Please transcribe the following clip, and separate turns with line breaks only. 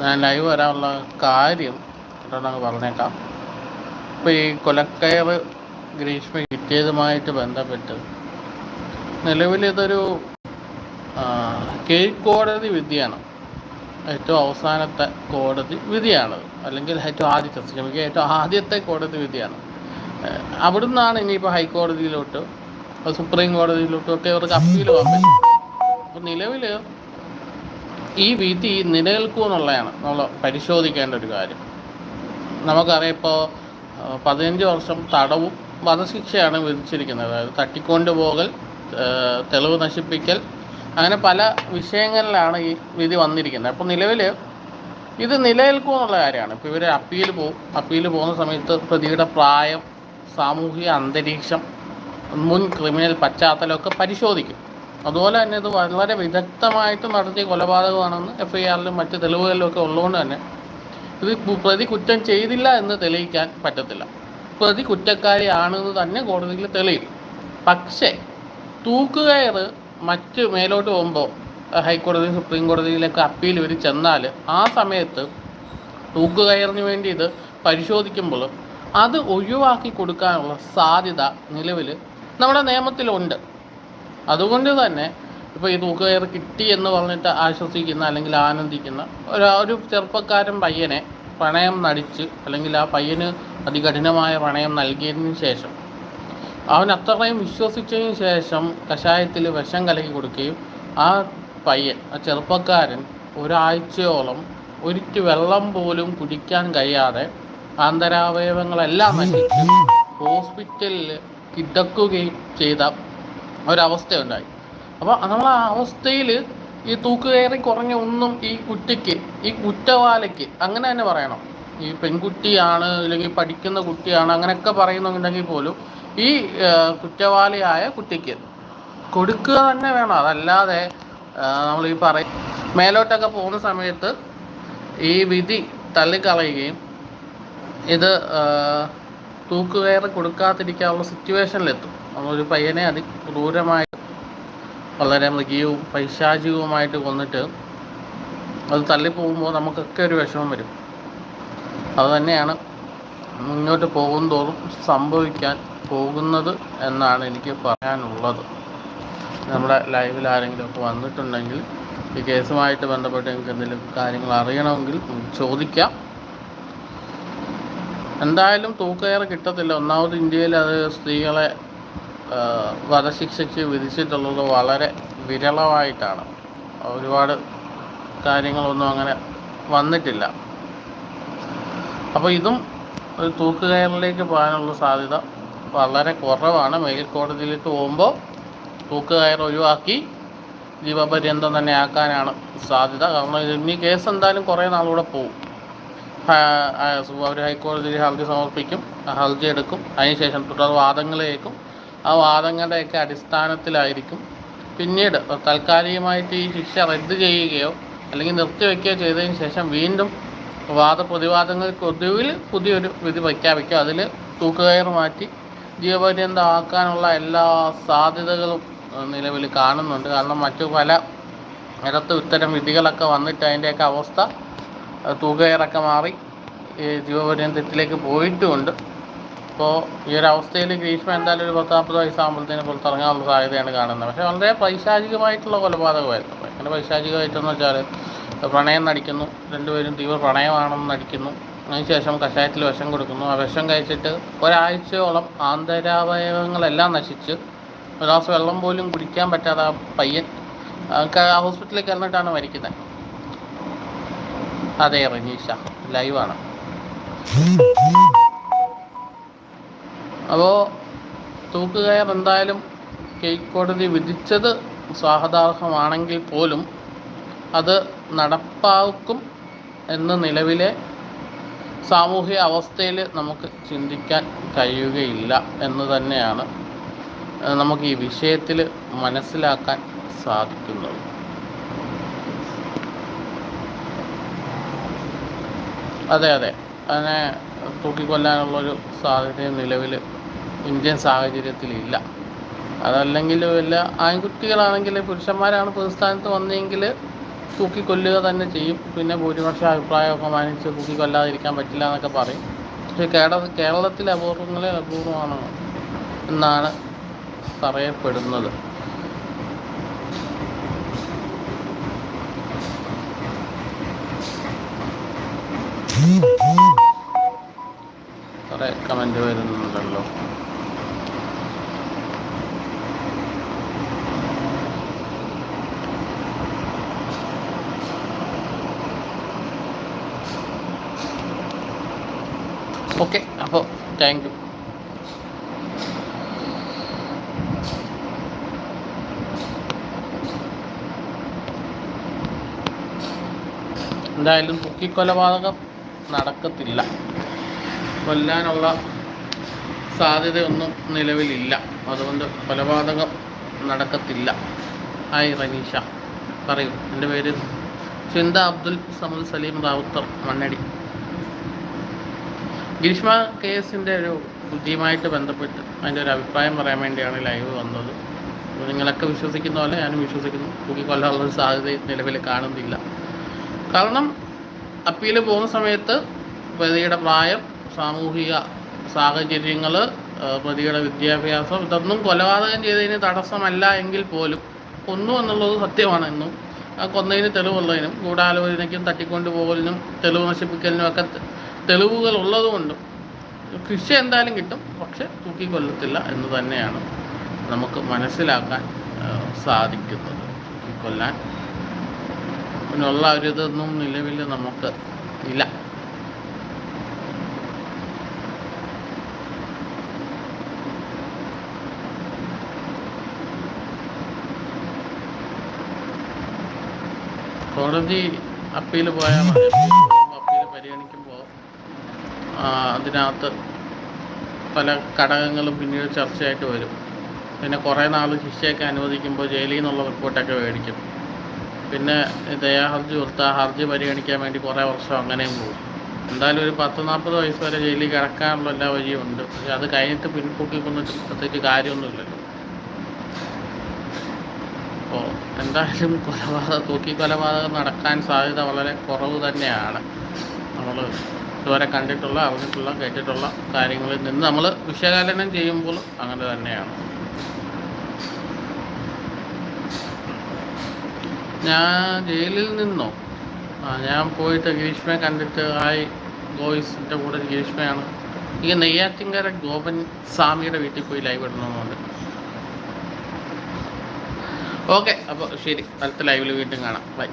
ഞാൻ ലൈവ് വരാനുള്ള കാര്യം എന്താണെന്ന് പറഞ്ഞേക്കാം. ഇപ്പോൾ ഈ കൊലക്കയർ ഗ്രീഷ്മ കിട്ടിയതുമായിട്ട് ബന്ധപ്പെട്ട് നിലവിൽ ഇതൊരു കീഴ്ക്കോടതി വിധിയാണ്. ഏറ്റവും അവസാനത്തെ കോടതി വിധിയാണ്. അല്ലെങ്കിൽ ഏറ്റവും ആദ്യത്തെ ക്ഷമിക്കുക ഏറ്റവും ആദ്യത്തെ കോടതി വിധിയാണ്. അവിടെ അവിടുന്നാണ് ഇനിയിപ്പോൾ ഹൈക്കോടതിയിലോട്ട് സുപ്രീം കോടതിയിലോട്ടും ഒക്കെ ഇവർക്ക് അപ്പീൽ പോകാൻ പറ്റും അപ്പോൾ നിലവിൽ ഈ വിധി നിലനിൽക്കുമെന്നുള്ളതാണ് നമ്മൾ പരിശോധിക്കേണ്ട ഒരു കാര്യം. നമുക്കറിയാം ഇപ്പോൾ പതിനഞ്ച് വർഷം തടവും വധശിക്ഷയാണ് വിധിച്ചിരിക്കുന്നത്. അതായത് തട്ടിക്കൊണ്ടുപോകൽ പോകൽ തെളിവ് നശിപ്പിക്കൽ അങ്ങനെ പല വിഷയങ്ങളിലാണ് ഈ വിധി വന്നിരിക്കുന്നത്. അപ്പോൾ നിലവിൽ ഇത് നിലനിൽക്കുമെന്നുള്ള കാര്യമാണ്. ഇപ്പോൾ ഇവർ അപ്പീൽ പോകും. അപ്പീൽ പോകുന്ന സമയത്ത് പ്രതിയുടെ പ്രായം സാമൂഹിക അന്തരീക്ഷം മുൻ ക്രിമിനൽ പശ്ചാത്തലമൊക്കെ പരിശോധിക്കും. അതുപോലെ തന്നെ ഇത് വളരെ വിദഗ്ധമായിട്ട് നടത്തിയ കൊലപാതകമാണെന്ന് എഫ് ഐ ആറിലും മറ്റ് തെളിവുകളിലും ഒക്കെ ഉള്ളതുകൊണ്ട് തന്നെ ഇത് പ്രതി കുറ്റം ചെയ്തില്ല എന്ന് തെളിയിക്കാൻ പറ്റത്തില്ല. പ്രതി കുറ്റക്കാരിയാണെന്ന് തന്നെ കോടതിയിൽ തെളിയും. പക്ഷേ തൂക്കുകയറ് മറ്റ് മേലോട്ട് പോകുമ്പോൾ ഹൈക്കോടതി സുപ്രീം കോടതിയിലൊക്കെ അപ്പീൽ ഇവർ ചെന്നാൽ ആ സമയത്ത് തൂക്കുകയറിന് വേണ്ടി ഇത് പരിശോധിക്കുമ്പോൾ അത് ഒഴിവാക്കി കൊടുക്കാനുള്ള സാധ്യത നിലവിൽ നമ്മുടെ നിയമത്തിലുണ്ട്. അതുകൊണ്ട് തന്നെ ഇപ്പോൾ ഈ തൂക്കുകയർ കിട്ടി എന്ന് പറഞ്ഞിട്ട് ആശ്വസിക്കുന്ന അല്ലെങ്കിൽ ആനന്ദിക്കുന്ന ഒരു ചെറുപ്പക്കാരൻ പയ്യനെ പ്രണയം നടിച്ച് അല്ലെങ്കിൽ ആ പയ്യന് അതികഠിനമായ പ്രണയം നൽകിയതിന് ശേഷം അവൻ അത്രയും വിശ്വസിച്ചതിന് ശേഷം കഷായത്തിൽ വിഷം കലക്കി കൊടുക്കുകയും ആ പയ്യൻ ആ ചെറുപ്പക്കാരൻ ഒരാഴ്ചയോളം ഒരിറ്റ് വെള്ളം പോലും കുടിക്കാൻ കഴിയാതെ ആന്തരാവയവങ്ങളെല്ലാം നശിച്ച്. ഹോസ്പിറ്റലിൽ കിടക്കുകയും ചെയ്ത ഒരവസ്ഥയുണ്ടായി. അപ്പോൾ നമ്മൾ ആ അവസ്ഥയിൽ ഈ തൂക്കുകയറി കുറഞ്ഞ ഒന്നും ഈ കുട്ടിക്ക് ഈ കുറ്റവാലയ്ക്ക് അങ്ങനെ തന്നെ പറയണം. ഈ പെൺകുട്ടിയാണ് അല്ലെങ്കിൽ പഠിക്കുന്ന കുട്ടിയാണ് അങ്ങനെയൊക്കെ പറയുന്നുണ്ടെങ്കിൽ പോലും ഈ കുറ്റവാലിയായ കുട്ടിക്ക് കൊടുക്കുക തന്നെ വേണം. അതല്ലാതെ നമ്മൾ ഈ പറയും മേലോട്ടൊക്കെ പോകുന്ന സമയത്ത് ഈ വിധി തള്ളിക്കളയുകയും ഇത് തൂക്കുകയറ് കൊടുക്കാതിരിക്കാനുള്ള സിറ്റുവേഷനിലെത്തും നമ്മളൊരു പയ്യനെ അതി ക്രൂരമായി വളരെ മൃഗീയവും പൈശാചികവുമായിട്ട് കൊന്നിട്ട് അത് തള്ളിപ്പോകുമ്പോൾ നമുക്കൊക്കെ ഒരു വിഷമം വരും. അതുതന്നെയാണ് മുന്നോട്ട് പോകും തോറും സംഭവിക്കാൻ പോകുന്നത് എന്നാണ് എനിക്ക് പറയാനുള്ളത്. നമ്മുടെ ലൈവിൽ ആരെങ്കിലും ഒക്കെ വന്നിട്ടുണ്ടെങ്കിൽ ഈ കേസുമായിട്ട് ബന്ധപ്പെട്ട് നിങ്ങൾക്ക് എന്തെങ്കിലും കാര്യങ്ങൾ അറിയണമെങ്കിൽ ചോദിക്കാം. എന്തായാലും തൂക്കയറ് കിട്ടത്തില്ല. ഒന്നാമത് ഇന്ത്യയിൽ അത് സ്ത്രീകളെ വധശിക്ഷയ്ക്ക് വിധിച്ചിട്ടുള്ളത് വളരെ വിരളമായിട്ടാണ്. ഒരുപാട് കാര്യങ്ങളൊന്നും അങ്ങനെ വന്നിട്ടില്ല. അപ്പോൾ ഇതും ഒരു തൂക്കുകയറിലേക്ക് പോകാനുള്ള സാധ്യത വളരെ കുറവാണ്. മേൽക്കോടതിയിലിട്ട് പോകുമ്പോൾ തൂക്കുകയർ ഒഴിവാക്കി ജീവപര്യന്തം തന്നെ ആക്കാനാണ് സാധ്യത. കാരണം ഇനി കേസ് എന്തായാലും കുറേ നാളൂടെ പോകും അവർ ഹൈക്കോടതിയിൽ ഹർജി സമർപ്പിക്കും ഹർജി എടുക്കും. അതിനുശേഷം തുടർ വാദങ്ങളിലേക്കും ആ വാദങ്ങളുടെയൊക്കെ അടിസ്ഥാനത്തിലായിരിക്കും. പിന്നീട് താൽക്കാലികമായിട്ട് ഈ ശിക്ഷ റദ്ദ് ചെയ്യുകയോ അല്ലെങ്കിൽ നിർത്തിവെക്കുകയോ ചെയ്തതിന് ശേഷം വീണ്ടും വാദപ്രതിവാദങ്ങൾക്ക് ഒടുവിൽ പുതിയൊരു വിധി പ്രഖ്യാപിക്കുക. അതിൽ തൂക്കുകയർ മാറ്റി ജീവപര്യന്തം ആക്കാനുള്ള എല്ലാ സാധ്യതകളും നിലവിൽ കാണുന്നുണ്ട്. കാരണം മറ്റു പല ഇടത്ത് ഇത്തരം വിധികളൊക്കെ വന്നിട്ട് അതിന്റെയൊക്കെ അവസ്ഥ തൂക്കുകയറൊക്കെ മാറി ജീവപര്യന്തത്തിലേക്ക് പോയിട്ടുമുണ്ട്. അപ്പോൾ ഈ ഒരു അവസ്ഥയിൽ ഗ്രീഷ്മ എന്തായാലും ഒരു പത്ത് നാൽപ്പത് വയസ്സാകുമ്പോഴത്തേന് പുറത്തിറങ്ങാനുള്ള സാധ്യതയാണ് കാണുന്നത്. പക്ഷേ വളരെ പൈശാചികമായിട്ടുള്ള കൊലപാതകമായിരുന്നു. ഭയങ്കര പൈശാചികമായിട്ടെന്ന് വെച്ചാൽ പ്രണയം നടിക്കുന്നു രണ്ടുപേരും തീവ്ര പ്രണയമാണെന്ന് നടിക്കുന്നു അതിനുശേഷം കഷായത്തിൽ വിഷം കൊടുക്കുന്നു. ആ വിഷം കഴിച്ചിട്ട് ഒരാഴ്ചയോളം ആന്തരാവയവങ്ങളെല്ലാം നശിച്ച് ഒരു വെള്ളം പോലും കുടിക്കാൻ പറ്റാതെ ആ പയ്യൻ ഹോസ്പിറ്റലിൽ കിടന്നിട്ടാണ് മരിക്കുന്നത്. അതെ റനീഷ ലൈവാണ്. അപ്പോൾ തൂക്കുകയർ എന്തായാലും കീഴ്ക്കോടതി വിധിച്ചത് സ്വാഹതാർഹമാണെങ്കിൽ പോലും അത് നടപ്പാക്കും എന്ന് നിലവിലെ സാമൂഹിക അവസ്ഥയിൽ നമുക്ക് ചിന്തിക്കാൻ കഴിയുകയില്ല എന്ന് തന്നെയാണ് നമുക്ക് ഈ വിഷയത്തിൽ മനസ്സിലാക്കാൻ സാധിക്കുന്നത്. അതെ അതെ. അതിനെ തൂക്കിക്കൊല്ലാനുള്ളൊരു സാധ്യത നിലവിൽ ഇന്ത്യൻ സാഹചര്യത്തിലില്ല അതല്ലെങ്കിൽ വല്ല ആൺകുട്ടികളാണെങ്കിൽ പുരുഷന്മാരാണ് പൊതുസ്ഥാനത്ത് വന്നെങ്കിൽ തൂക്കിക്കൊല്ലുക തന്നെ ചെയ്യും. പിന്നെ ഭൂരിപക്ഷ അഭിപ്രായമൊക്കെ മാനിച്ച് തൂക്കിക്കൊല്ലാതിരിക്കാൻ പറ്റില്ല എന്നൊക്കെ പറയും. പക്ഷേ കേരള കേരളത്തിലെ അപൂർവങ്ങളിൽ അപൂർവമാണ് എന്നാണ് പറയപ്പെടുന്നത്. കുറേ കമന്റ് വരുന്നുണ്ടല്ലോ. ഓക്കെ അപ്പോൾ താങ്ക് യു. എന്തായാലും തൂക്കിക്കൊലപാതകം നടക്കത്തില്ല. കൊല്ലാനുള്ള സാധ്യതയൊന്നും നിലവിലില്ല. അതുകൊണ്ട് കൊലപാതകം നടക്കത്തില്ല. ഹായ് റനീഷ പറയൂ. എന്റെ പേര് ചിന്ത അബ്ദുൽ സമദ് സലീം റാവുത്തർ മണ്ണടി. ഗ്രീഷ്മ കേസിന്റെ ഒരു ബുദ്ധിയുമായിട്ട് ബന്ധപ്പെട്ട് അതിന്റെ ഒരു അഭിപ്രായം പറയാൻ വേണ്ടിയാണ് ലൈവ് വന്നത്. നിങ്ങളൊക്കെ വിശ്വസിക്കുന്ന പോലെ ഞാനും വിശ്വസിക്കുന്നു. തൂക്കിക്കൊല്ലാനുള്ള ഒരു സാധ്യത നിലവിൽ കാണുന്നില്ല. കാരണം അപ്പീൽ പോകുന്ന സമയത്ത് പ്രതിയുടെ പ്രായം സാമൂഹിക സാഹചര്യങ്ങൾ പ്രതിയുടെ വിദ്യാഭ്യാസം ഇതൊന്നും കൊലപാതകം ചെയ്തതിന് തടസ്സമല്ല എങ്കിൽ പോലും കൊന്നു എന്നുള്ളത് സത്യമാണ് എന്നും കൊന്നതിന് തെളിവുള്ളതിനും ഗൂഢാലോചനയ്ക്കും തട്ടിക്കൊണ്ടുപോകലിനും തെളിവ് നശിപ്പിക്കലിനും ഒക്കെ തെളിവുകൾ ഉള്ളതുകൊണ്ടും ശിക്ഷ എന്തായാലും കിട്ടും പക്ഷെ തൂക്കിക്കൊല്ലത്തില്ല എന്ന് തന്നെയാണ് നമുക്ക് മനസ്സിലാക്കാൻ സാധിക്കുന്നത്. തൂക്കിക്കൊല്ലാൻ ഉള്ള ഒരു ഇതൊന്നും നിലവിൽ നമുക്ക് ഇല്ല. കോടതി അപ്പീൽ പോയാൽ മതി. അപ്പീൽ പരിഗണിക്കുമ്പോൾ അതിനകത്ത് പല ഘടകങ്ങളും പിന്നീട് ചർച്ചയായിട്ട് വരും. പിന്നെ കുറേ നാൾ ശിക്ഷയൊക്കെ അനുവദിക്കുമ്പോൾ ജയിലിൽ നിന്നുള്ള റിപ്പോർട്ടൊക്കെ മേടിക്കും. പിന്നെ ദയാഹർജി കൊടുത്ത ഹർജി പരിഗണിക്കാൻ വേണ്ടി കുറേ വർഷം അങ്ങനെയും പോകും. എന്തായാലും ഒരു പത്ത് നാൽപ്പത് വയസ്സ് വരെ ജയിലിൽ കിടക്കാനുള്ള എല്ലാ വഴിയും ഉണ്ട്. പക്ഷെ അത് കഴിഞ്ഞിട്ട് പിൻപൊക്കി കൊന്നിട്ട് പ്രത്യേകിച്ച് കാര്യമൊന്നുമില്ലല്ലോ അപ്പോൾ എന്തായാലും കൊലപാതകം തൂക്കി കൊലപാതകം നടക്കാൻ സാധ്യത വളരെ കുറവ് തന്നെയാണ്. നമ്മൾ ഇതുവരെ കണ്ടിട്ടുള്ള അറിഞ്ഞിട്ടുള്ള കേട്ടിട്ടുള്ള കാര്യങ്ങളിൽ നിന്ന് നമ്മൾ വിശകലനം ചെയ്യുമ്പോൾ അങ്ങനെ തന്നെയാണ്. ഞാൻ ജയിലിൽ നിന്നോ? ഞാൻ പോയിട്ട് ഗ്രീഷ്മയെ കണ്ടിട്ട് ഹായ് ഗോയിസിന്റെ കൂടെ ഗ്രീഷ്മയാണ്. ഈ നെയ്യാറ്റിങ്കര ഗോപൻ സ്വാമിയുടെ വീട്ടിൽ പോയി ലൈവ് ഇടണമെന്നുണ്ട്. ഓക്കെ അപ്പോൾ ശരി. അടുത്ത ലൈവിൽ വീണ്ടും കാണാം. ബൈ